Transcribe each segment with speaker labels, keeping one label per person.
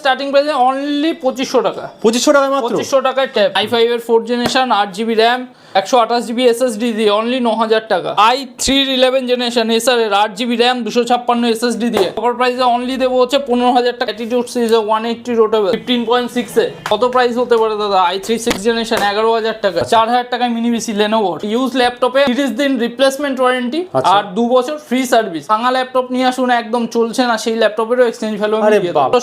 Speaker 1: Starting price only পঁচিশশো টাকা।
Speaker 2: পঁচিশশো টাকা মাত্র?
Speaker 1: পঁচিশশো টাকায় আই ফাইভ এর ফোর জেনারেশন আট জিবি র্যাম একশো আঠাশ জিবি এসএসডি দিয়ে অনলি ন হাজার টাকা আই থ্রি ইলেভেন জেনারেশন এসার এর আট জিবি র্যাম দুশো ছাপ্পান্ন এসএসডি দিয়ে। অফার প্রাইসে অনলি দেবো হচ্ছে পনেরো হাজার টাকা। Latitude series one eighty rotatable fifteen point সিক্সে কত প্রাইস হতে পারে দাদা? আই থ্রি সিক্স জেনারেশন এগারো হাজার টাকা। চার হাজার টাকায় মিনি বিসি লেনোভো ইউজ ল্যাপটপে তিরিশ দিন রিপ্লেসমেন্ট ওয়ারেন্টি
Speaker 2: আচ্ছা।
Speaker 1: আর দু বছর ফ্রি সার্ভিস ভাঙা ল্যাপটপ নিয়ে আসুন একদম চলছে না। সেই ল্যাপটপেরও এক্সচেঞ্জ ভ্যালু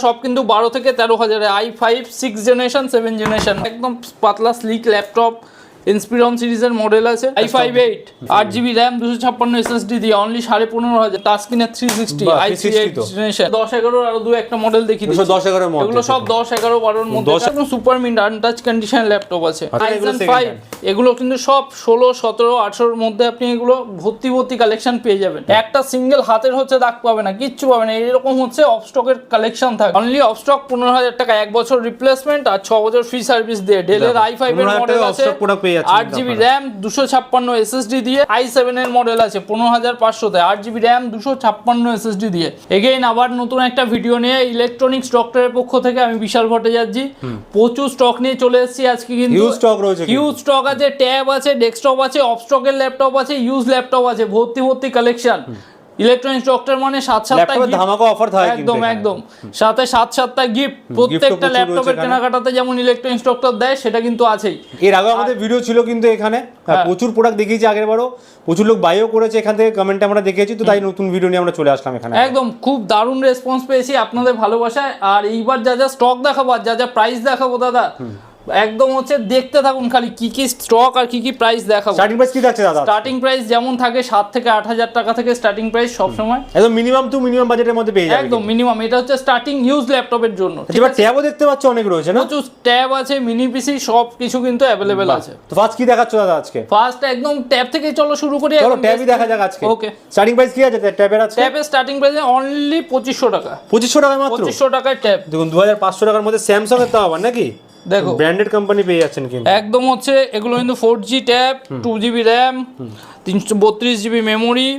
Speaker 1: সব কিন্তু বারো থেকে তেরো হাজারে। I five six generation seven generation একদম পাতলা স্লিক ল্যাপটপ ইন্সপিরন সিরিজের মডেল আছে। আই ফাইভ এইট আট জিবি র্যাম দুশো ছাপ্পান্ন এসএসডি দিয়ে অনলি সাড়ে পনেরো হাজার। টাস্কিনের three sixty i three
Speaker 2: 360
Speaker 1: eight generation দশ এগারোর আরও দু একটা মডেল দেখি
Speaker 2: দুশো মধ্যে
Speaker 1: এগুলো সব দশ এগারো বারোর মধ্যে।
Speaker 2: 10
Speaker 1: একদম super mint untouch condition laptop আছে।
Speaker 2: আচ্ছা, এগুলো
Speaker 1: Ryzen 5 এগুলো কিন্তু সব ষোলো সতেরো আঠারোর মধ্যে আপনি এগুলো ভর্তি ভর্তি কালেকশন পেয়ে যাবেন। একটা সিঙ্গেল হাতের হচ্ছে দাগ পাবে না কিচ্ছু পাবে না। এরকম হচ্ছে অফস্টকের কালেকশন থাকে। অনলি অফস্টক পনেরো হাজার টাকা। এক বছর রিপ্লেসমেন্ট আর ছ বছর ফ্রি সার্ভিস দিয়ে। ডেলের আই ফাইভ এর
Speaker 2: 15,000
Speaker 1: মডেল
Speaker 2: টাকা
Speaker 1: আছে দিয়ে এর মডেল আছে দিয়ে। এগেইন আবার নতুন একটা ভিডিও নিয়ে ইলেকট্রনিক্স ডক্টরের পক্ষ থেকে আমি বিশাল ভট্টাচার্য প্রচুর স্টক নিয়ে চলে এসেছি আজকে কিন্তু।
Speaker 2: হিউজ স্টক রয়েছে
Speaker 1: হিউজ স্টক আছে ট্যাব আছে ডেস্কটপ আছে অফ স্টকের ল্যাপটপ আছে ইউজ ল্যাপটপ আছে ভর্তি ভর্তি কালেকশন ইলেকট্রনিক্স ডক্টর মানে সাত সাতটা
Speaker 2: ল্যাপটপের ধামাকা অফার থাকে
Speaker 1: একদম একদম। সাথে সাত সাতটা গিফট প্রত্যেকটা ল্যাপটপের কেনাকাটাতে যেমন ইলেকট্রনিক্স ডক্টর দেয় সেটা কিন্তু আছেই।
Speaker 2: এর আগে আমাদের ভিডিও ছিল কিন্তু এখানে।
Speaker 1: হ্যাঁ।
Speaker 2: প্রচুর প্রোডাক্ট দেখিয়েছি আগের বারও প্রচুর লোক বাইও করেছে এখান থেকে কমেন্টে আমরা দেখেছি তো তাই নতুন ভিডিও নিয়ে আমরা চলে আসলাম এখানে।
Speaker 1: একদম খুব দারুণ রেসপন্স পেয়েছি আপনাদের ভালোবাসায়। আর এইবার যা যা স্টক দেখাবো আর যা যা প্রাইস দেখাবো দাদা একদম হচ্ছে দেখতে থাকুন খালি কি কি স্টক আর কি কি প্রাইস দেখাবো।
Speaker 2: স্টার্টিং প্রাইস কি থাকছে দাদা?
Speaker 1: স্টার্টিং প্রাইস যেমন থাকে সাত থেকে আট হাজার টাকা থেকে স্টার্টিং প্রাইস সবসময়
Speaker 2: একদম মিনিমাম টু মিনিমাম বাজেটের মধ্যে পেয়ে যাবে
Speaker 1: একদম মিনিমাম এটা হচ্ছে স্টার্টিং ইউজ ল্যাপটপের জন্য।
Speaker 2: এবার ট্যাবও দেখতে পাচ্ছ অনেক রয়েছে না?
Speaker 1: প্রচুর ট্যাব আছে মিনি পিসি সব কিছু কিন্তু অ্যাভেলেবেল আছে।
Speaker 2: তো ফার্স্ট কি দেখাচ্ছ দাদা আজকে?
Speaker 1: ফার্স্ট একদম ট্যাব থেকে চলো শুরু করি
Speaker 2: চলো ট্যাবই দেখা যাক আজকে।
Speaker 1: ওকে
Speaker 2: স্টার্টিং প্রাইস কি আছে ট্যাবের আছে
Speaker 1: ট্যাবের স্টার্টিং প্রাইস অনলি পঁচিশশো টাকা।
Speaker 2: পঁচিশশো টাকা মাত্র?
Speaker 1: পঁচিশশো টাকায় ট্যাব
Speaker 2: দেখুন দু হাজার পাঁচশো টাকার মধ্যে স্যামসাং এর তাও আবার নাকি?
Speaker 1: দেখো।
Speaker 2: ব্র্যান্ডেড কোম্পানি পেয়ে যাচ্ছেন কিন্তু।
Speaker 1: একদম হচ্ছে এগুলো কিন্তু four G tab two GB RAM তিনশো বত্রিশ জিবি মেমোরি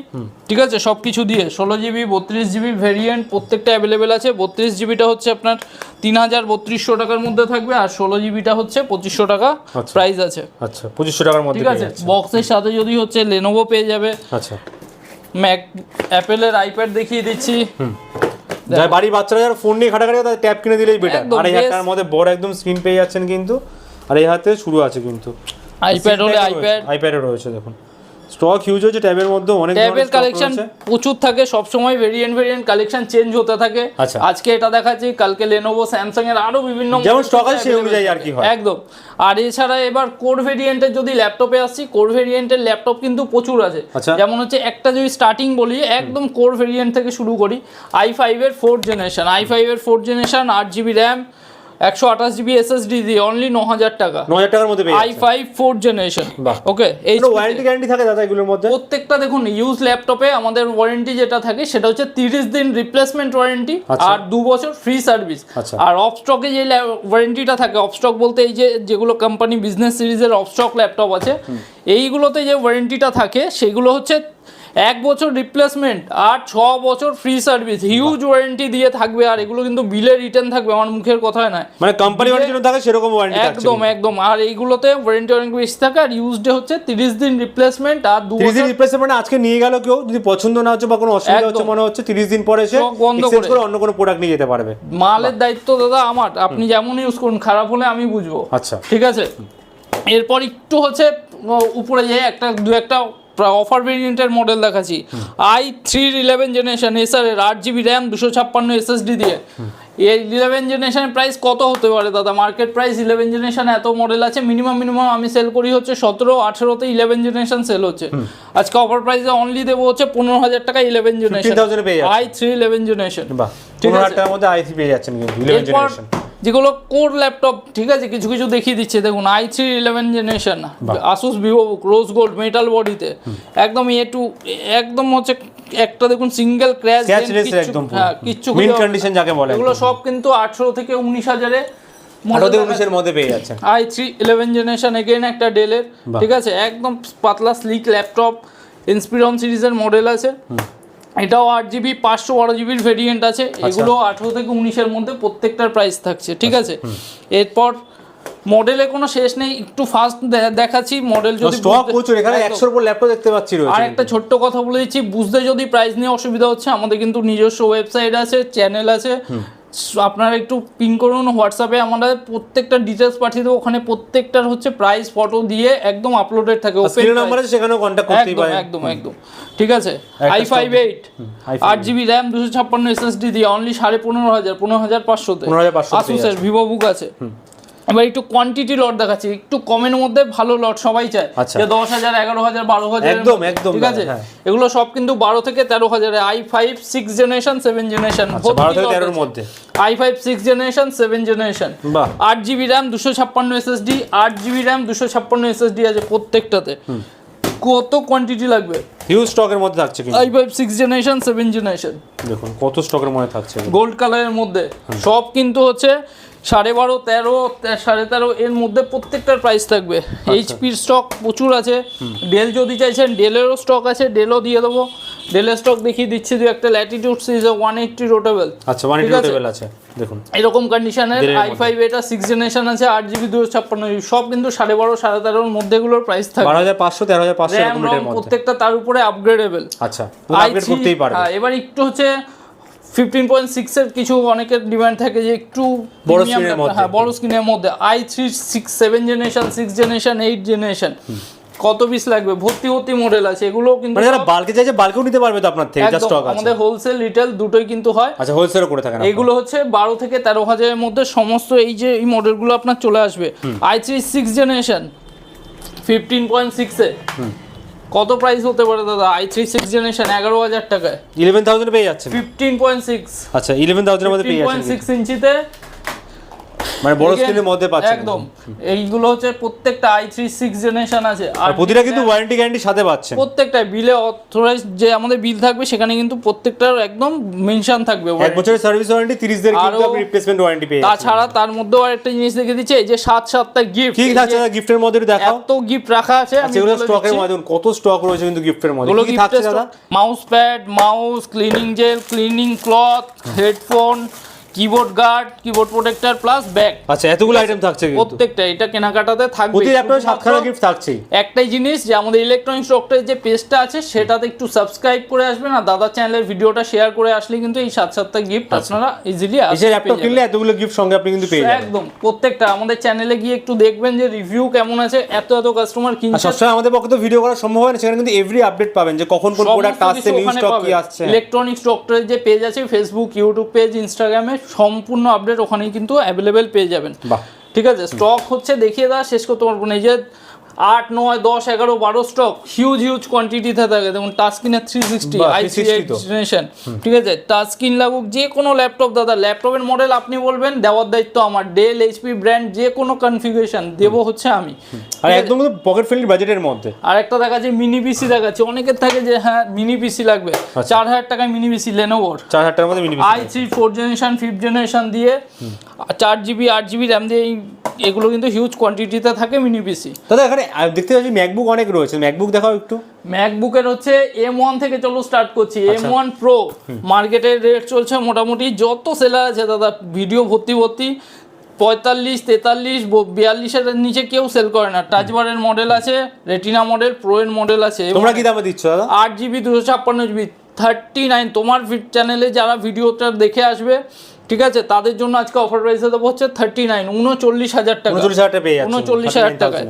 Speaker 1: ঠিক আছে? সব কিছু দিয়ে। ষোলো জিবি বত্রিশ জিবি ভেরিয়েন্ট প্রত্যেকটা অ্যাভেলেবেল আছে। বত্রিশ জিবিটা হচ্ছে আপনার তিন হাজার বত্রিশশো টাকার মধ্যে থাকবে আর ষোলো জিবিটা হচ্ছে পঁচিশশো টাকা
Speaker 2: আচ্ছা।
Speaker 1: প্রাইস আছে।
Speaker 2: আচ্ছা পঁচিশশো টাকার মধ্যে
Speaker 1: ঠিক আছে? বক্সের সাথে যদি হচ্ছে লেনোভো পেয়ে যাবে।
Speaker 2: আচ্ছা।
Speaker 1: ম্যাক অ্যাপেলের আইপ্যাড দেখিয়ে দিচ্ছি।
Speaker 2: যার বাড়ির বাচ্চারা যারা ফোন নিয়ে ঘাটাঘাটি তাদের ট্যাব কিনে দিলেই বেটার আর এই হাজার টাকার মধ্যে বড় একদম স্ক্রিন পেয়ে যাচ্ছেন কিন্তু। আর এই হাতে শুরু আছে কিন্তু।
Speaker 1: আইপ্যাড হলে আইপ্যাড
Speaker 2: আইপ্যাডও রয়েছে দেখুন। স্টক হিউজ হচ্ছে ট্যাবের মধ্যে অনেক
Speaker 1: ট্যাবের কালেকশন প্রচুর থাকে সব সময় ভেরিয়েন্ট ভেরিয়েন্ট কালেকশন চেঞ্জ হতে থাকে
Speaker 2: আচ্ছা।
Speaker 1: আজকে এটা দেখাচ্ছি কালকে লেনোভো স্যামসাং এর আরও বিভিন্ন
Speaker 2: যেমন stock আছে সেই অনুযায়ী আর কি হয়।
Speaker 1: একদম আর এছাড়া এবার কোর ভেরিয়েন্টের যদি ল্যাপটপে আসছি কোর ভেরিয়েন্টের ল্যাপটপ কিন্তু প্রচুর আছে
Speaker 2: আচ্ছা।
Speaker 1: যেমন হচ্ছে একটা যদি স্টার্টিং বলি একদম কোর ভেরিয়েন্ট থেকে শুরু করি আই ফাইভ এর ফোর্থ জেনারেশন আই ফাইভ এর ফোর্থ জেনারেশন আট জিবি র্যাম একশো আঠাশ জিবি এসএসডি দিয়ে অনলি ন হাজার টাকা।
Speaker 2: ন হাজার টাকার মধ্যে
Speaker 1: i five fourth generation okay এই
Speaker 2: ওয়ারেন্টি গ্যারান্টি থাকে দাদা এগুলোর মধ্যে?
Speaker 1: প্রত্যেকটা দেখুন ইউজ ল্যাপটপে আমাদের ওয়ারেন্টি যেটা থাকে সেটা হচ্ছে তিরিশ দিন রিপ্লেসমেন্ট ওয়ারেন্টি
Speaker 2: আচ্ছা।
Speaker 1: আর দু বছর ফ্রি সার্ভিস
Speaker 2: আচ্ছা।
Speaker 1: আর অফ স্টকে যে ওয়ারেন্টিটা থাকে অফ স্টক বলতে এই যে যেগুলো কোম্পানি বিজনেস সিরিজের অফ স্টক ল্যাপটপ আছে এইগুলোতে যে ওয়ারেন্টিটা থাকে সেগুলো হচ্ছে এক বছর রিপ্লেসমেন্ট আর ছ বছর ফ্রি সার্ভিস হিউজ ওয়ারেন্টি দিয়ে থাকবে আর এগুলো কিন্তু বিলে রিটার্ন থাকবে আমার মুখের কথায় নয়।
Speaker 2: মানে কোম্পানি ওয়ারেন্টি থাকে সেরকম ওয়ারেন্টি
Speaker 1: একদম একদম। আর এইগুলোতে ওয়ারেন্টি অনেক বেশি থাকে আর ইউজ ডে হচ্ছে তিরিশ দিন রিপ্লেসমেন্ট আর দু
Speaker 2: তিরিশ দিন
Speaker 1: বছর
Speaker 2: রিপ্লেসমেন্ট আজকে নিয়ে গেল কেউ যদি পছন্দ না হচ্ছে বা কোনো অসুবিধা হচ্ছে। মনে হচ্ছে তিরিশ দিন পরে এসে
Speaker 1: করে।
Speaker 2: করে অন্য কোনো প্রোডাক্ট নিয়ে যেতে পারবে।
Speaker 1: মালের দায়িত্ব দাদা আমার আপনি যেমন ইউজ করুন খারাপ হলে আমি বুঝব।
Speaker 2: আচ্ছা।
Speaker 1: ঠিক আছে? এরপর একটু হচ্ছে উপরে যে একটা দু একটা অফার ভেরিয়েন্টের মডেল দেখাচ্ছি। আই থ্রি ইলেভেন জেনারেশন এর আট জিবি র্যাম দুশো ছাপ্পান্ন এসএসডি দিয়ে। এই ইলেভেন জেনারেশনের প্রাইস কত হতে পারে দাদা? মার্কেট প্রাইস ইলেভেন জেনারেশন এত মডেল আছে মিনিমাম মিনিমাম আমি সেল করি হচ্ছে সতেরো আঠেরোতে ইলেভেন জেনারেশন সেল হচ্ছে। আজকে অফার প্রাইসে অনলি দেবো হচ্ছে পনেরো হাজার টাকা ইলেভেন জেনারেশন
Speaker 2: 15,000 এ পেয়ে যাচ্ছে।
Speaker 1: আই থ্রি ইলেভেন জেনারেশন ঠিক আছে।
Speaker 2: হাজার টাকার মধ্যে আইসি পেয়ে যাচ্ছেন কিন্তু ইলেভেন জেনারেশন
Speaker 1: যেগুলো কোর ল্যাপটপ ঠিক আছে কিছু কিছু দেখিয়ে দিচ্ছে। দেখুন i three eleven generation Asus Vivo rose gold metal বডিতে একদম এ টু একদম হচ্ছে একটা দেখুন সিঙ্গেল ক্র্যাশ
Speaker 2: একদম
Speaker 1: হ্যাঁ কিচ্ছু খুঁজে-
Speaker 2: যাকে বলে
Speaker 1: এগুলো সব কিন্তু আঠেরো থেকে উনিশ হাজারে
Speaker 2: মধ্যে পেয়ে যাচ্ছেন
Speaker 1: i three eleven generation again একটা ডেলের ঠিক আছে? একদম পাতলা স্লিক ল্যাপটপ ইন্সপিরন সিরিজের মডেল আছে। এটাও আট জিবি পাঁচশো বারো জিবির ভেরিয়েন্ট আছে। এগুলো আঠেরো থেকে উনিশের মধ্যে প্রত্যেকটার প্রাইস থাকছে ঠিক আছে? এরপর মডেলে কোনো শেষ নেই একটু ফাস্ট দেখাচ্ছি মডেল যদি
Speaker 2: স্টক প্রচুর এখানে উপর ল্যাপটপ দেখতে পাচ্ছি
Speaker 1: আর একটা ছোট্ট কথা বলে দিচ্ছি বুঝতে যদি প্রাইস নিয়ে অসুবিধা হচ্ছে আমাদের কিন্তু নিজস্ব ওয়েবসাইট আছে চ্যানেল আছে আপনারা একটু পিং করুন হোয়াটসঅ্যাপে আমরা প্রত্যেকটা ডিটেলস পাঠিয়ে দেবো। ওখানে প্রত্যেকটার হচ্ছে প্রাইস ফটো দিয়ে একদম আপলোডেড থাকে
Speaker 2: স্ক্রিন
Speaker 1: open
Speaker 2: নাম্বার আছে সেখানেও কন্ট্যাক্ট
Speaker 1: একদম
Speaker 2: পারেন।
Speaker 1: একদম একদম। ঠিক আছে? আই ফাইভ এইট
Speaker 2: i5
Speaker 1: আট জিবি র্যাম দুশো ছাপ্পান্ন এসএসডি দিয়ে অনলি সাড়ে পনেরো হাজার পনেরো হাজার
Speaker 2: পাঁচশো
Speaker 1: আসুস ভিভো বুক আছে। এবার একটু কোয়ান্টিটি লট দেখাচ্ছি একটু কমের মধ্যে ভালো লট সবাই চায়।
Speaker 2: আচ্ছা।
Speaker 1: যে দশ হাজার এগারো হাজার বারো হাজার
Speaker 2: একদম, একদম
Speaker 1: ঠিক আছে?
Speaker 2: হ্যাঁ।
Speaker 1: এগুলো সব কিন্তু বারো থেকে তেরো হাজারে i five six generation seven generation
Speaker 2: তেরোর মধ্যে।
Speaker 1: I five six generation seven generation আট জিবি র্যাম দুশো ছাপ্পান্ন এসএসডি আট জিবি র্যাম দুশো ছাপ্পান্ন এসএসডি আছে প্রত্যেকটাতে। কত কোয়ান্টিটি লাগবে?
Speaker 2: হিউজ স্টকের মধ্যে থাকছে কিন্তু।
Speaker 1: I five six generation seven generation
Speaker 2: দেখুন কত স্টকের মধ্যে থাকছে
Speaker 1: গোল্ড কালারের মধ্যে। সব কিন্তু হচ্ছে সাড়ে বারো তেরো সাড়ে তেরো এর মধ্যে প্রত্যেকটার প্রাইস থাকবে। এইচপির স্টক প্রচুর আছে। ডেল যদি চাইছেন ডেলেরও স্টক আছে ডেলও দিয়ে দেবো। ডেলের স্টক দেখিয়ে দিচ্ছি দু একটা Latitude series one eighty rotatable
Speaker 2: আচ্ছা ওয়ান
Speaker 1: ঠিক আছে।
Speaker 2: আছে দেখুন।
Speaker 1: এরকম কন্ডিশনের আই ফাইভ এটা সিক্স জেনারেশন আছে আট জিবি দুশো ছাপ্পান্ন জিবি সব কিন্তু সাড়ে বারো সাড়ে তেরোর মধ্যেগুলোর প্রাইস থাকবে।
Speaker 2: বারো হাজার পাঁচশো তেরো হাজার পাঁচশো মধ্যে।
Speaker 1: প্রত্যেকটা তার উপরে আপগ্রেডেবল
Speaker 2: আচ্ছা আপগ্রেড করতেই পারবে।
Speaker 1: হ্যাঁ এবার একটু হচ্ছে ফিফটিন পয়েন্ট সিক্স এর কিছু অনেকের ডিমান্ড থাকে যে একটু
Speaker 2: বড় এর মধ্যে।
Speaker 1: হ্যাঁ বড় স্ক্রিনের মধ্যে। I three six seven generation six generation eight generation কত পিস লাগবে? ভর্তি ভর্তি মডেল আছে এগুলো কিন্তু
Speaker 2: মানে যারা বালকে চাইছে বালকেও নিতে পারবে তো আপনার থেকে যা স্টক আছে।
Speaker 1: আমাদের হোলসেল রিটেল দুটোই কিন্তু হয়।
Speaker 2: আচ্ছা হোলসেলও করে থাকেন
Speaker 1: এগুলো হচ্ছে বারো থেকে তেরো হাজারের মধ্যে সমস্ত এই যে এই মডেলগুলো আপনার চলে আসবে। I three six generation fifteen point সিক্সে কত প্রাইস হতে পারে দাদা? আই থ্রি সিক্স জেনারেশন এগারো হাজার টাকায়।
Speaker 2: ইলেভেন থাউজেন্ড পেয়ে যাচ্ছে
Speaker 1: ফিফটিন পয়েন্ট সিক্স
Speaker 2: আচ্ছা ইলেভেন থাউজেন্ড মধ্যে পেয়ে যাচ্ছেন।
Speaker 1: সিক্স ইঞ্চিতে
Speaker 2: মানে বড় স্ক্রিনের মধ্যে পাচ্ছেন
Speaker 1: একদম। এইগুলো হচ্ছে প্রত্যেকটা আই থ্রি সিক্স জেনারেশন আছে।
Speaker 2: আর প্রতিটা কিন্তু ওয়ারেন্টি গ্যারান্টি সাথে পাচ্ছেন।
Speaker 1: প্রত্যেকটা বিলে অথরাইজ যে আমাদের বিল থাকবে সেখানে কিন্তু প্রত্যেকটার একদম মেনশন থাকবে
Speaker 2: এক বছরের সার্ভিস ওয়ারেন্টি তিরিশ দিনের কিন্তু আপনি রিপ্লেসমেন্ট ওয়ারেন্টি পেয়ে
Speaker 1: তাছাড়া তার মধ্যেও আরেকটা জিনিস দেখে দিচ্ছে যে সাত সাতটা গিফট
Speaker 2: ঠিক আছে গিফটের মধ্যে দেখাও।
Speaker 1: এত গিফট রাখা আছে আমি
Speaker 2: আচ্ছা স্টকের। মধ্যে কত স্টক রয়েছে কিন্তু গিফটের মধ্যে। কি থাকছে দাদা?
Speaker 1: Mouse pad mouse cleaning gel cleaning cloth headphone keyboard guard keyboard protector plus bag
Speaker 2: আচ্ছা এতগুলো আইটেম থাকছে কিন্তু।
Speaker 1: প্রত্যেকটা এটা কেনাকাটাতে থাকবে।
Speaker 2: প্রতি ল্যাপটপে সাতখানা গিফট থাকছে।
Speaker 1: একটাই জিনিস যে আমাদের ইলেকট্রনিক্স ডক্টরের যে পেজটা আছে সেটাতে একটু সাবস্ক্রাইব করে আসবেন আর দাদা চ্যানেলের ভিডিওটা শেয়ার করে আসলে কিন্তু এই সাত সাতটা গিফট আপনারা ইজিলি
Speaker 2: এই যে ল্যাপটপ কিনলে এতগুলো গিফট সঙ্গে আপনি কিন্তু পেয়ে যাবেন।
Speaker 1: একদম প্রত্যেকটা। আমাদের চ্যানেলে গিয়ে একটু দেখবেন যে রিভিউ কেমন আছে এত এত কাস্টমার কিনছে।
Speaker 2: সবসময় আমাদের পক্ষে তো ভিডিও করা সম্ভব হয় না সেখানে কিন্তু এভরি আপডেট পাবেন যে কখন কোন প্রোডাক্ট আসছে নিউ স্টক কি আসছে।
Speaker 1: ইলেকট্রনিক্স ডক্টরের যে পেজ আছে ফেসবুক ইউটিউব পেজ ইনস্টাগ্রামে সম্পূর্ণ আপডেট ওখানেই কিন্তু অ্যাভেলেবেল পেয়ে যাবেন। ঠিক আছে? স্টক হচ্ছে দেখিয়ে দেওয়া শেষ করতে পারব না। এই যে আট নয় দশ এগারো বারো স্টক হিউজ হিউজ কোয়ান্টিটিতে থাকে। যেমন টাচ স্ক্রিনের থ্রি সিক্সটি
Speaker 2: বাহ,
Speaker 1: আই
Speaker 2: 360 তো।
Speaker 1: জেনারেশন ঠিক আছে? টাচ স্ক্রিন লাগুক যে কোনো ল্যাপটপ দাদা। ল্যাপটপের মডেল আপনি বলবেন দেওয়ার দায়িত্ব আমার। ডেল এইচপি ব্র্যান্ড যে কোনো কনফিগারেশন দেবো হচ্ছে আমি।
Speaker 2: আর একদম পকেট ফ্রেন্ডলি বাজেটের মধ্যে।
Speaker 1: আর একটা দেখা দেখাচ্ছে মিনি পিসি দেখাচ্ছে। অনেকের থাকে যে হ্যাঁ মিনি পিসি লাগবে।
Speaker 2: আচ্ছা।
Speaker 1: চার হাজার টাকায় মিনি পিসি লেনোভোর
Speaker 2: চার হাজার টাকার মধ্যে minimum
Speaker 1: i three four generation fifth generation দিয়ে চার জিবি আট জিবি র্যাম দিয়ে এই- এগুলো কিন্তু হিউজ কোয়ান্টিটিতে থাকে মিনি পিসি
Speaker 2: দাদা এখানে দেখতে পাচ্ছি ম্যাকবুক অনেক রয়েছে। ম্যাকবুক দেখাও একটু।
Speaker 1: ম্যাকবুকের হচ্ছে এম ওয়ান থেকে চলো স্টার্ট করছি। এম ওয়ান প্রো মার্কেটের রেট চলছে মোটামুটি যত সেলার আছে দাদা ভিডিও ভর্তি ভর্তি পঁয়তাল্লিশ তেতাল্লিশ বিয়াল্লিশের নিচে কেউ সেল করে না। টাচ বারের মডেল আছে রেটিনা মডেল প্রো এর মডেল আছে।
Speaker 2: তোমরা কি দামে দিচ্ছ দাদা?
Speaker 1: আট জিবি দুশো ছাপ্পান্ন জিবি থার্টি নাইন তোমার চ্যানেলে যারা ভিডিওটা দেখে আসবে ঠিক আছে? তাদের জন্য আজকে অফার প্রাইসে দেবো হচ্ছে থার্টি নাইন উনচল্লিশ হাজার টাকা।
Speaker 2: উনচল্লিশ হাজার টাকা
Speaker 1: উনচল্লিশ হাজার টাকায়।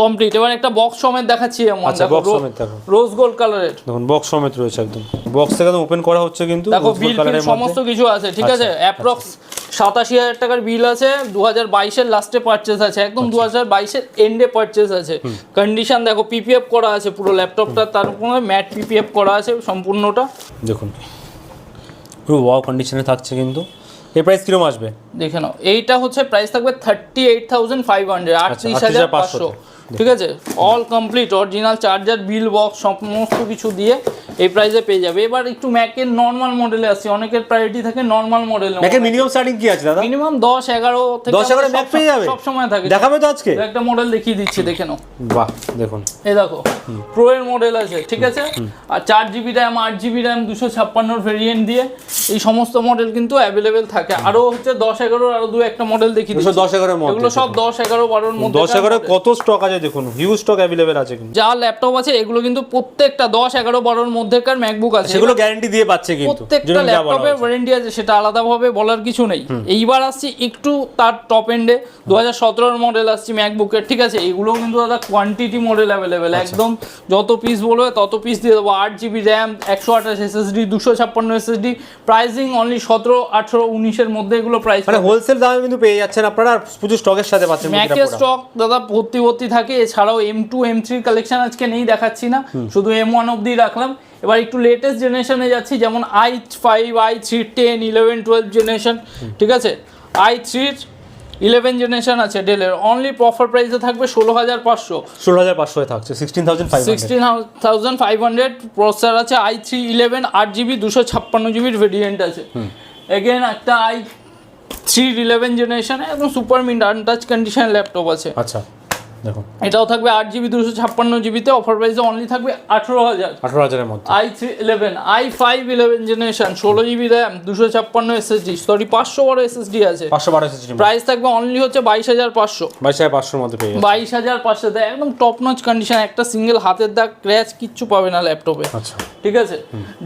Speaker 1: কমপ্লিট এবার একটা বক্স সমেত দেখাচ্ছি এমন।
Speaker 2: আচ্ছা, box সমেত দেখো।
Speaker 1: রোজ গোল্ড কালারের
Speaker 2: দেখুন বক্স সমেত রয়েছে একদম। বক্স থেকে ওপেন করা হচ্ছে কিন্তু
Speaker 1: দেখো বিল সমস্ত কিছু আছে ঠিক আছে? অ্যাপ্রক্স সাতাশি হাজার টাকার বিল আছে দু হাজার বাইশের লাস্টে পারচেস আছে। একদম
Speaker 2: আচ্ছা।
Speaker 1: দু হাজার বাইশের এন্ডে পারচেস আছে। কন্ডিশন দেখো পিপিএফ করা আছে পুরো ল্যাপটপটা তার উপরে ম্যাট পিপিএফ করা আছে সম্পূর্ণটা।
Speaker 2: দেখুন। পুরো ওয়াও কন্ডিশনে থাকছে কিন্তু। এর প্রাইস কীরকম আসবে?
Speaker 1: দেখে নাও এইটা হচ্ছে প্রাইস থাকবে thirty eight thousand five hundred আটত্রিশ হাজার পাঁচশো।
Speaker 2: 38,500
Speaker 1: ঠিক আছে? All complete original charger bill box সমস্ত কিছু দিয়ে এই প্রাইসে পেয়ে যাবে। এবার একটু ম্যাকের নর্মাল মডেলে আসছে অনেকের প্রায়োরিটি থাকে নর্মাল মডেল
Speaker 2: ম্যাকের মিনিমাম স্টার্টিং কি আছে দাদা?
Speaker 1: মিনিমাম দশ এগারো থেকে
Speaker 2: দশ এগারো ম্যাক পেয়ে যাবে।
Speaker 1: সব সময় থাকে।
Speaker 2: দেখাবে তো আজকে।
Speaker 1: একটা মডেল দেখিয়ে দিচ্ছি দেখে নাও।
Speaker 2: বাহ দেখুন।
Speaker 1: এই দেখো প্রো এর মডেল আছে ঠিক আছে? আর চার জিবি র্যাম আট জিবি র্যাম দুশো ছাপ্পান্নর ভেরিয়েন্ট দিয়ে এই সমস্ত মডেল কিন্তু অ্যাভেলেবেল থাকে। আরও হচ্ছে দশ এগারোর আরও দু একটা মডেল দেখিয়ে
Speaker 2: দুশো
Speaker 1: দিচ্ছি।
Speaker 2: দশ এগারোর মধ্যে
Speaker 1: এগুলো সব দশ এগারো বারোর মধ্যে
Speaker 2: দশ এগারো কত স্টক আছে দেখুন হিউজ স্টক অ্যাভেলেবেল আছে কিন্তু।
Speaker 1: যা ল্যাপটপ আছে এগুলো কিন্তু প্রত্যেকটা দশ এগারো বারোর মধ্যেকার ম্যাকবুক আছে।
Speaker 2: সেগুলো গ্যারান্টি দিয়ে পাচ্ছে কিন্তু
Speaker 1: প্রত্যেকটা ল্যাপটপের ওয়ারেন্টি আছে সেটা আলাদাভাবে বলার কিছু নেই। এইবার আসছি একটু তার টপ এন্ডে দু হাজার সতেরোর মডেল আসছি ম্যাকবুকের ঠিক আছে? এগুলোও কিন্তু দাদা কোয়ান্টিটি মডেল অ্যাভেলেবেল। একদম যত পিস বলবে তত পিস দিয়ে দেবো। আট জিবি র্যাম একশো আঠাশ এসএসডি দুশো ছাপ্পান্ন এসএসডি প্রাইসিং অনলি সতেরো আঠেরো উনিশের মধ্যে এগুলো প্রাইস
Speaker 2: মানে হোলসেল দামে কিন্তু পেয়ে যাচ্ছেন আপনারা প্রচুর স্টকের সাথে পাচ্ছেন
Speaker 1: ম্যাকের স্টক দাদা ভর্তি ভর্তি থাকে। এছাড়াও এম টু এম থ্রির কালেকশন আজকে নেই দেখাচ্ছি না। শুধু এম ওয়ান অব্দি রাখলাম। এবার একটু লেটেস্ট জেনারেশনে যাচ্ছি যেমন i five i three ten eleven twelve generation ঠিক আছে? আই থ্রির ইলেভেন জেনারেশন আছে ডেলের অনলি প্রফার প্রাইসে থাকবে ষোলো হাজার পাঁচশো।
Speaker 2: ষোলো হাজার পাঁচশো থাকছে sixteen thousand
Speaker 1: sixteen thousand five hundred processor আছে আই থ্রি ইলেভেন আট জিবি দুশো ছাপ্পান্ন জিবির ভেরিয়েন্ট আছে। এগেন একটা আই থ্রি ইলেভেন জেনারেশন একদম super mint untouch condition laptop আছে।
Speaker 2: আচ্ছা। দেখুন
Speaker 1: এটাও থাকবে আট জিবি দুশো ছাপ্পান্ন জিবিতে। অফার প্রাইসে অনলি থাকবে আঠেরো হাজার।
Speaker 2: আঠারো হাজারের মধ্যে।
Speaker 1: I three eleven i five eleven generation ষোলো জিবি র্যাম দুশো ছাপ্পান্ন এসএসডি সরি পাঁচশো বড় এসএসডি আছে।
Speaker 2: পাঁচশো বারো সিক্সটি
Speaker 1: প্রাইস থাকবে অনলি হচ্ছে বাইশ হাজার পাঁচশো।
Speaker 2: বাইশ হাজার পাঁচশোর মধ্যে পেয়ে
Speaker 1: বাইশ হাজার পাঁচশো দেয় একদম টপ নচ কন্ডিশন একটা সিঙ্গেল হাতের দাগ ক্র্যাচ কিচ্ছু পাবে না ল্যাপটপে
Speaker 2: আচ্ছা।
Speaker 1: ঠিক আছে?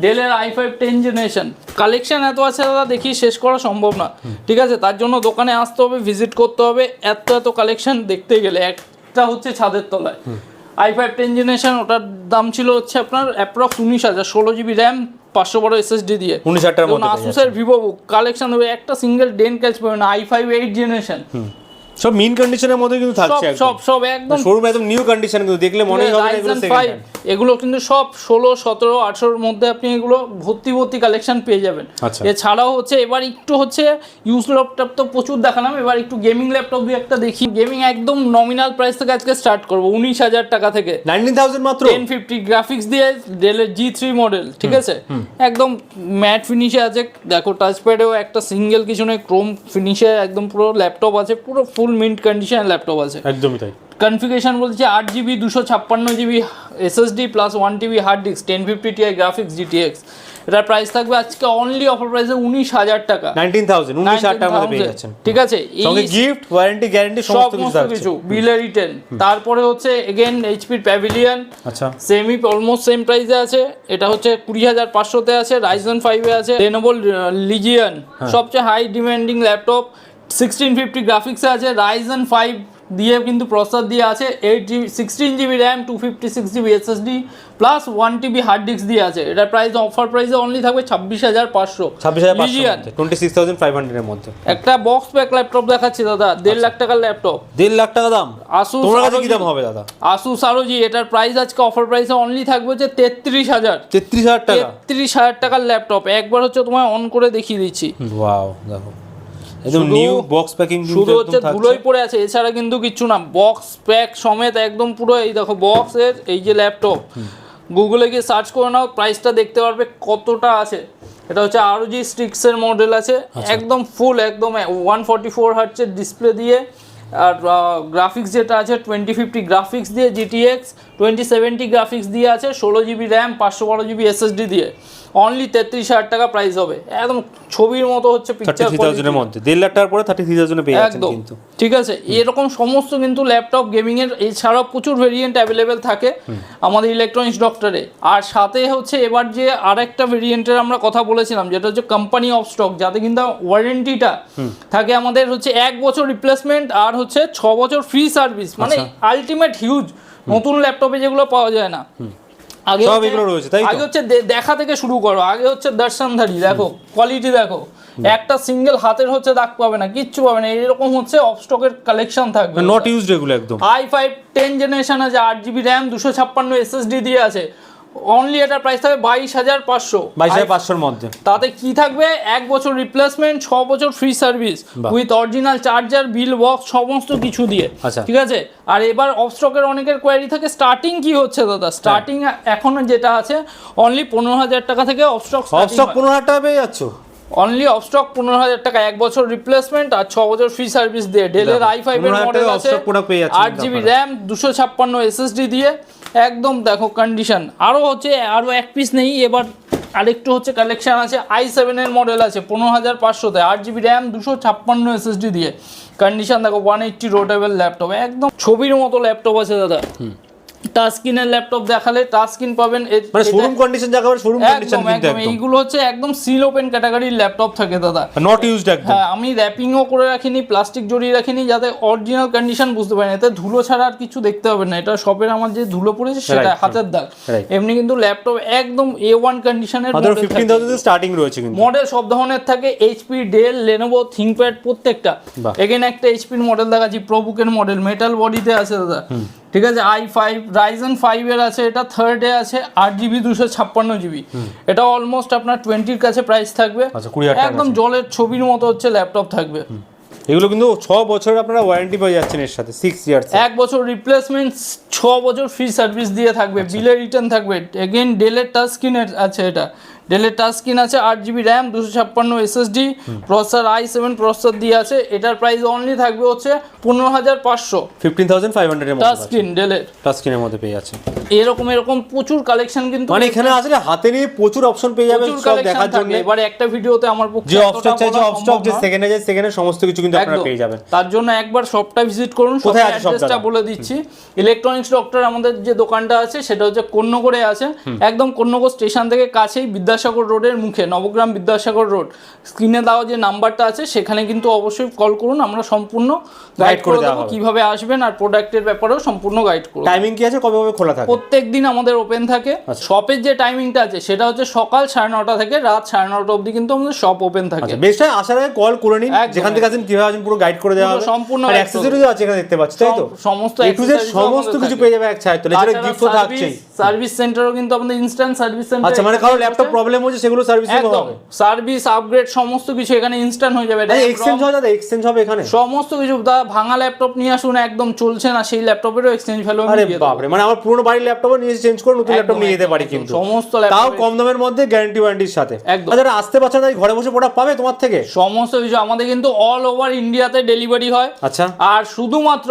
Speaker 1: ডেলের i five ten generation collection এত আছে দাদা দেখি শেষ করা সম্ভব না। ঠিক আছে? তার জন্য দোকানে আসতে হবে ভিজিট করতে হবে এত এত কালেকশন দেখতে গেলে একটা হচ্ছে ছাদের তলায়। আই ফাইভ টেন জেনারেশন ওটার দাম ছিল হচ্ছে আপনার অ্যাপ্রক্স উনিশ হাজার ষোলো জিবি র্যাম পাঁচশো বড় এসএসডি দিয়ে।
Speaker 2: উনিশ হাজার
Speaker 1: আসুসের ভিভো বুক কালেকশন হবে একটা সিঙ্গেল ডেন ক্যাচ পাবে না আই ফাইভ এইট জেনারেশন।
Speaker 2: সব মিন কন্ডিশনের মধ্যে কিন্তু থাকছে
Speaker 1: সব সব একদম।
Speaker 2: শোরুম একদম নিউ কন্ডিশন কিন্তু দেখলে মনেই হবে এগুলো
Speaker 1: এগুলো কিন্তু সব ষোলো সতেরো আঠেরোর মধ্যে আপনি এগুলো ভর্তি ভর্তি কালেকশন পেয়ে যাবেন।
Speaker 2: আচ্ছা।
Speaker 1: এছাড়াও হচ্ছে এবার একটু হচ্ছে ইউজ ল্যাপটপ তো প্রচুর দেখালাম এবার একটু গেমিং ল্যাপটপ দিয়ে একটা দেখি। গেমিং একদম নমিনাল প্রাইস থেকে আজকে স্টার্ট করব উনিশ হাজার টাকা থেকে।
Speaker 2: নাইনটিন থাউজেন্ড মাত্র?
Speaker 1: টেন ফিফটি গ্রাফিক্স দিয়ে ডেলের জি থ্রি মডেল ঠিক আছে? একদম ম্যাট ফিনিশে আছে। দেখো টাচপ্যাডেও একটা সিঙ্গেল কিছু নেই ক্রোম ফিনিশে একদম পুরো ল্যাপটপ আছে পুরো ফুল মিন্ট কন্ডিশন ল্যাপটপ আছে।
Speaker 2: একদমই তাই।
Speaker 1: কনফিগারেশন বলছে আট জিবি দুশো ছাপ্পান্ন GB SSD plus one TB hard disk ten fifty Ti graphics GTX এটার প্রাইস থাকবে আজকে অনলি অফার প্রাইসে উনিশ হাজার টাকা।
Speaker 2: নাইনটিন থাউজেন্ড উনিশ হাজার টাকার পেয়ে যাচ্ছেন।
Speaker 1: ঠিক আছে এই
Speaker 2: গিফট ওয়ারেন্টি গ্যারান্টি সমস্ত কিছু থাকছে।
Speaker 1: রিটেন তারপরে হচ্ছে এগেন এইচপির প্যাভিলিয়ন
Speaker 2: আচ্ছা।
Speaker 1: সেমি অলমোস্ট সেম প্রাইসে আছে। এটা হচ্ছে কুড়ি হাজার পাঁচশোতে আছে রাইজন ফাইভে আছে লেনোভো লিজিয়ান সবচেয়ে high demanding laptop sixteen fifty গ্রাফিক্সে আছে রাইজন ফাইভ দিয়ে কিন্তু প্রসেসর দিয়ে আছে eight GB sixteen GB RAM two fifty six GB SSD plus one TB hard disk দিয়ে আছে। এটার প্রাইস অফার প্রাইসে অনলি থাকবে ছাব্বিশ হাজার পাঁচশো।
Speaker 2: ছাব্বিশ হাজার টোয়েন্টি সিক্স থাউজেন্ড ফাইভ হান্ড্রেডের মধ্যে।
Speaker 1: একটা বক্স প্যাক ল্যাপটপ দেখাচ্ছি দাদা দেড় লাখ টাকার ল্যাপটপ
Speaker 2: দেড় লাখ টাকা দাম?
Speaker 1: ROG
Speaker 2: কি দাম হবে দাদা?
Speaker 1: আসুস আরোজি এটার প্রাইস আজকে অফার প্রাইসে অনলি থাকবে হচ্ছে তেত্রিশ হাজার।
Speaker 2: তেত্রিশ হাজার টাকা?
Speaker 1: তেত্রিশ হাজার টাকার ল্যাপটপ একবার হচ্ছে তোমায় অন করে দেখিয়ে দিচ্ছি।
Speaker 2: ওয়াও দেখো। একদম নিউ বক্স প্যাকিং
Speaker 1: শুধু হচ্ছে ধুলোই পড়ে আছে এছাড়া কিন্তু কিচ্ছু না। বক্স প্যাক সমেত একদম পুরো এই দেখো বক্সের এই যে ল্যাপটপ গুগলে গিয়ে সার্চ করে নাও প্রাইসটা দেখতে পারবে কতটা আছে। এটা হচ্ছে আরও জি স্টিক্সের মডেল আছে একদম ফুল একদম ওয়ান ফর্টি ফোর হার্টসের ডিসপ্লে দিয়ে। আর গ্রাফিক্স যেটা আছে টোয়েন্টি ফিফটি গ্রাফিক্স দিয়ে জিটিএক্স টোয়েন্টি সেভেন্টি গ্রাফিক্স দিয়ে আছে ষোলো জিবি র্যাম পাঁচশো বারো জিবি এসএসডি দিয়ে। অনলি তেত্রিশ হাজার টাকা প্রাইস হবে। একদম ছবির মতো হচ্ছে পিকচার
Speaker 2: থাউজেন্ডের মধ্যে। দেড় লাখ টাকার পরে থার্টি থ্রি থাউজেন্ডে পেয়ে
Speaker 1: একদম।
Speaker 2: কিন্তু।
Speaker 1: ঠিক আছে? এরকম সমস্ত কিন্তু ল্যাপটপ গেমিং এর এছাড়াও প্রচুর ভেরিয়েন্ট অ্যাভেলেবেল থাকে আমাদের ইলেকট্রনিক্স ডক্টরে আর সাথে হচ্ছে এবার যে আরেকটা ভেরিয়েন্টের আমরা কথা বলেছিলাম যেটা হচ্ছে কোম্পানি অফ স্টক যাতে কিন্তু ওয়ারেন্টিটা থাকে আমাদের হচ্ছে এক বছর রিপ্লেসমেন্ট আর হচ্ছে ছ বছর ফ্রি সার্ভিস মানে আলটিমেট হিউজ নতুন ল্যাপটপে যেগুলো পাওয়া যায় না। আগে
Speaker 2: সব এগুলো রয়েছে, তাই
Speaker 1: আগে হচ্ছে দেখা থেকে শুরু করো আগে হচ্ছে দর্শনধারী দেখো কোয়ালিটি দেখো। একটা সিঙ্গেল হাতের হচ্ছে দাগ পাবে না কিচ্ছু পাবে না এরকম হচ্ছে অফ স্টকের কালেকশন থাকবে।
Speaker 2: নট ইউজড এগুলো একদম।
Speaker 1: আই ফাইভ টেন জেনারেশন আছে আট জিবি র্যাম দুশো ছাপ্পান্ন এসএসডি দিয়ে আছে। অনলি এটার প্রাইস থাকবে বাইশ হাজার পাঁচশো।
Speaker 2: বাইশ হাজার পাঁচশোর মধ্যে।
Speaker 1: তাতে কি থাকবে? এক বছর রিপ্লেসমেন্ট ছ বছর free service with original charger bill box সমস্ত কিছু দিয়ে।
Speaker 2: আচ্ছা।
Speaker 1: ঠিক আছে? আর এবার অফ স্টকের অনেকের কোয়ারি থাকে স্টার্টিং কি হচ্ছে দাদা? স্টার্টিং এখন যেটা আছে অনলি পনেরো হাজার টাকা থেকে অফ স্টক
Speaker 2: অফ স্টক পনেরো হাজার টাকা পেয়ে যাচ্ছ?
Speaker 1: অনলি অফ স্টক পনেরো হাজার টাকা এক বছর রিপ্লেসমেন্ট আর ছ বছর ফ্রি সার্ভিস দিয়ে। ডেলের আই ফাইভ এর মডেল আছে আট জিবি র্যাম দুশো ছাপ্পান্ন এসএসডি দিয়ে। একদম দেখো কন্ডিশন আরও হচ্ছে আরও এক পিস নেই, এবার আরেকটু হচ্ছে কালেকশান আছে। আই সেভেনের মডেল আছে, পনেরো হাজার পাঁচশোতে। আট জিবি র্যাম দুশো ছাপ্পান্ন এসএসডি দিয়ে। কন্ডিশন দেখো ওয়ান এইটটি রোটেবল ল্যাপটপ একদম ছবির মতো ল্যাপটপ আছে দাদা। টাচ স্ক্রিনের ল্যাপটপ দেখালে টাচ স্ক্রিন পাবেন
Speaker 2: মানে শোরুম কন্ডিশন জায়গা শোরুম কন্ডিশন কিন্তু
Speaker 1: একদম। এইগুলো হচ্ছে একদম সিল ওপেন ক্যাটাগরির ল্যাপটপ থাকে দাদা।
Speaker 2: নট ইউজড একদম।
Speaker 1: হ্যাঁ আমি র্যাপিংও করে রাখিনি প্লাস্টিক জড়িয়ে রাখিনি যাতে অরিজিনাল কন্ডিশন বুঝতে পারেন এতে ধুলো ছাড়া আর কিছু দেখতে হবে না। এটা শপের আমার যে ধুলো পড়েছে সেটা হাতের দাগ। এমনি কিন্তু ল্যাপটপ একদম এ ওয়ান কন্ডিশনের
Speaker 2: মাত্র ফিফটিন থাউজেন্ড স্টার্টিং রয়েছে কিন্তু।
Speaker 1: মডেল সব ধরনের থাকে এইচপি ডেল লেনোভো থিংকপ্যাড প্রত্যেকটা। এখানে একটা এইচপির মডেল দেখাচ্ছি প্রবুকের মডেল মেটাল বডিতে আছে দাদা। ঠিক আছে? আই ফাইভ রাইজেন ফাইভ এর আছে এটা থার্ড এ আছে আট জিবি দুশো ছাপ্পান্ন জিবি এটা অলমোস্ট আপনার টোয়েন্টির কাছে প্রাইস থাকবে।
Speaker 2: আচ্ছা, 20,000
Speaker 1: একদম জলের ছবির মতো হচ্ছে ল্যাপটপ থাকবে।
Speaker 2: এগুলো কিন্তু ছ বছর আপনারা ওয়ারেন্টি পেয়ে যাচ্ছেন এর সাথে সিক্স ইয়ার্স
Speaker 1: এক বছর রিপ্লেসমেন্ট ছ বছর ফ্রি সার্ভিস দিয়ে থাকবে
Speaker 2: আচ্ছা।
Speaker 1: বিলে রিটার্ন থাকবে। এগেন ডেলের টাচ স্ক্রিনের আছে এটা। ডেলের টাচ স্ক্রিন আছে আট জিবি র্যাম দুশো ছাপ্পান্ন SSD processor i seven processor দিয়ে আছে। এটার প্রাইস অনলি থাকবে হচ্ছে পনেরো হাজার পাঁচশো।
Speaker 2: ফিফটিন থাউজেন্ড ফাইভ হান্ড্রেডের
Speaker 1: টাচ
Speaker 2: মধ্যে
Speaker 1: স্ক্রিন ডেলের
Speaker 2: টাচ স্ক্রিনের মধ্যে পেয়ে যাচ্ছে।
Speaker 1: এরকম এরকম প্রচুর কালেকশন কিন্তু
Speaker 2: মানে এখানে আসলে হাতে নিয়ে প্রচুর অপশন পেয়ে যাবেন সব দেখার জন্য।
Speaker 1: এবারে একটা ভিডিওতে আমার পক্ষে
Speaker 2: যে অফস্টক চাইছে
Speaker 1: বলা
Speaker 2: অফস্টক যে সেকেন্ডে যায় সেকেন্ডে সমস্ত কিছু কিন্তু আপনারা। পেয়ে যাবেন।
Speaker 1: তার জন্য একবার শপটা ভিজিট করুন
Speaker 2: কোথায় আছে দাদা?
Speaker 1: বলে দিচ্ছি। ইলেকট্রনিক্স ডক্টর আমাদের যে দোকানটা আছে সেটা হচ্ছে কন্যগড়ে আছে। একদম কন্যগড় স্টেশন থেকে কাছেই বিদ্যাসাগর রোডের মুখে নবগ্রাম বিদ্যাসাগর রোড। স্ক্রিনে দেওয়া যে নাম্বারটা আছে সেখানে কিন্তু অবশ্যই কল করুন আমরা সম্পূর্ণ গাইড
Speaker 2: করে
Speaker 1: দেবো। কীভাবে আসবেন আর প্রোডাক্টের ব্যাপারেও সম্পূর্ণ গাইড করব
Speaker 2: টাইমিং কি আছে কবে কবে খোলা থাকে?
Speaker 1: প্রত্যেক দিন আমাদের ওপেন থাকে।
Speaker 2: আচ্ছা।
Speaker 1: শপের যে টাইমিংটা আছে সেটা হচ্ছে সকাল সাড়ে নটা থেকে রাত সাড়ে নটা অবধি কিন্তু আমাদের শপ ওপেন থাকে।
Speaker 2: আচ্ছা বেশ আসার আগে কল করে নিন। যেখান থেকে আসেন কীভাবে আসেন পুরো গাইড করে দেওয়া হবে।
Speaker 1: সম্পূর্ণ
Speaker 2: আর অ্যাক্সেসরিজ আছে এখানে দেখতে পাচ্ছি তাই তো?
Speaker 1: সমস্ত
Speaker 2: সমস্ত কিছু পেয়ে যাবে এক ছায় তো এছাড়া গিফটও থাকছেই।
Speaker 1: সার্ভিস সেন্টারও কিন্তু আমাদের ইনস্ট্যান্ট সার্ভিস সেন্টার
Speaker 2: আচ্ছা মানে কারও ল্যাপটপ প্রবলেম হচ্ছে সেগুলো সার্ভিসিং হবে
Speaker 1: সার্ভিস আপগ্রেড সমস্ত কিছু এখানে ইনস্ট্যান্ট হয়ে যাবে। RAM,
Speaker 2: এক্সচেঞ্জ হয় দাদা এক্সচেঞ্জ হবে এখানে?
Speaker 1: সমস্ত কিছু দা ভাঙা ল্যাপটপ নিয়ে আসুন একদম চলছে না সেই ল্যাপটপেরও এক্সচেঞ্জ ভ্যালু
Speaker 2: আরে বাপরে মানে আমার পুরোনো বাড়ির ল্যাপটপও নিয়ে চেঞ্জ করে নতুন ল্যাপটপ নিয়ে যেতে পারি কিন্তু।
Speaker 1: সমস্ত
Speaker 2: তাও কম দামের মধ্যে গ্যারান্টি ওয়ারেন্টির সাথে।
Speaker 1: একদম।
Speaker 2: আর যারা আসতে পারছে না ঘরে বসে প্রোডাক্ট পাবে তোমার থেকে?
Speaker 1: সমস্ত কিছু আমাদের কিন্তু অল ওভার ইন্ডিয়াতে ডেলিভারি হয়।
Speaker 2: আচ্ছা।
Speaker 1: আর শুধুমাত্র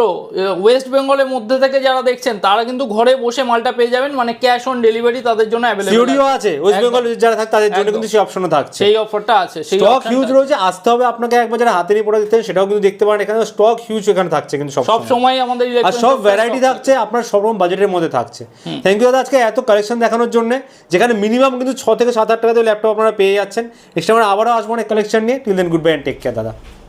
Speaker 1: ওয়েস্ট বেঙ্গলের মধ্যে থেকে যারা দেখছেন তারা কিন্তু ঘরে বসে মালটা পেয়ে যাবেন মানে ক্যাশ অন ডেলিভারি তাদের জন্য অ্যাভেলেবল
Speaker 2: সিওডিও আছে। ওয়েস্ট বেঙ্গল যারা থাকে তাদের জন্য কিন্তু সেই অপশনও থাকছে।
Speaker 1: সেই অফারটা আছে সেই
Speaker 2: স্টক হিউজ রয়েছে আসতে হবে আপনাকে একবার যারা হাতে নিয়ে পড়ে দিতে সেটাও কিন্তু দেখতে পারেন এখানে। স্টক হিউজ এখানে থাকছে কিন্তু সব
Speaker 1: সব
Speaker 2: সময়।
Speaker 1: সময় আমাদের
Speaker 2: আর সব ভ্যারাইটি থাকছে আপনার সব রকম বাজেটের মধ্যে থাকছে। থ্যাংক ইউ দাদা আজকে এত কালেকশন দেখানোর জন্য যেখানে মিনিমাম কিন্তু ছ থেকে সাত হাজার টাকাতে ল্যাপটপ আপনারা পেয়ে যাচ্ছেন। নেক্সট আমরা আবারও আসব অনেক কালেকশন নিয়ে। Till then good bye and take care দাদা।